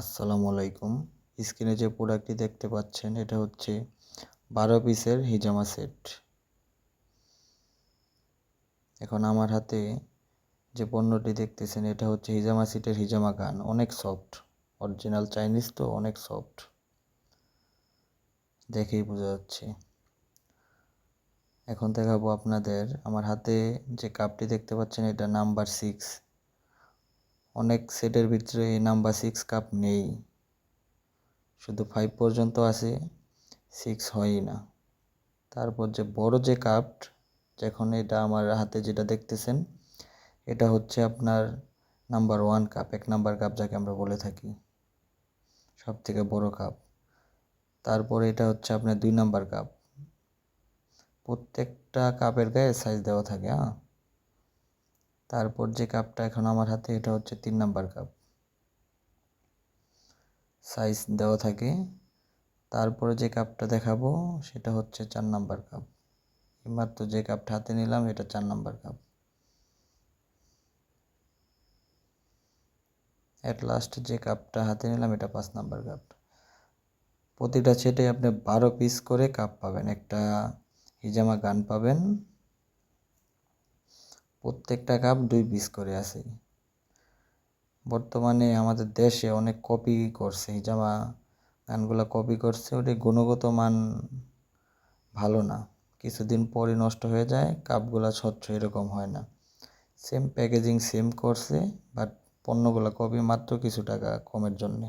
আসসালামু আলাইকুম। স্ক্রিনে যে প্রোডাক্টটি দেখতে পাচ্ছেন, এটা হচ্ছে বারো পিসের হিজামা সেট। এখন আমার হাতে যে পণ্যটি দেখতেছেন, এটা হচ্ছে হিজামা সিটের হিজামা গান। অনেক সফট অরিজিনাল চাইনিজ তো, অনেক সফট দেখেই বোঝা যাচ্ছে। এখন দেখাবো আপনাদের, আমার হাতে যে কাপটি দেখতে পাচ্ছেন এটা নাম্বার সিক্স অনেক সেটের ভিতরে এই নাম্বার সিক্স কাপ নেই। শুধু ফাইভ পর্যন্ত আছে সিক্স হয়ই না। তারপর যে বড় যে কাপ যখন এটা আমার হাতে যেটা দেখতেছেন, এটা হচ্ছে আপনার নাম্বার ওয়ান কাপ এক নাম্বার কাপ যাকে আমরা বলে থাকি। সব থেকে বড় কাপ তারপরে এটা হচ্ছে আপনার দুই নাম্বার কাপ প্রত্যেকটা কাপের গায়ে সাইজ দেওয়া থাকে হ্যাঁ? তারপর যে কাপটা এখন আমার হাতে, এটা হচ্ছে তিন নাম্বার কাপ। সাইজ দেওয়া থাকে। তারপরে যে কাপটা দেখাবো, সেটা হচ্ছে চার নাম্বার কাপ। এইমাত্র যে কাপটা হাতে নিলাম, এটা চার নাম্বার কাপ। অ্যাট লাস্ট যে কাপটা হাতে নিলাম, এটা পাঁচ নাম্বার কাপ। প্রতিটা সেটে আপনি বারো পিস করে কাপ পাবেন। একটা হিজামা গান পাবেন। প্রত্যেকটা কাপ দুই পিস করে আছে। বর্তমানে আমাদের দেশে অনেক কপি করছে জামা গানগুলো কপি করছে ওটি গুণগত মান ভালো না। কিছুদিন পরে নষ্ট হয়ে যায় কাপগুলো স্বচ্ছ এরকম হয় না। সেম প্যাকেজিং সেম করছে বাট পণ্যগুলো কপি মাত্র কিছু টাকা কমের জন্যে।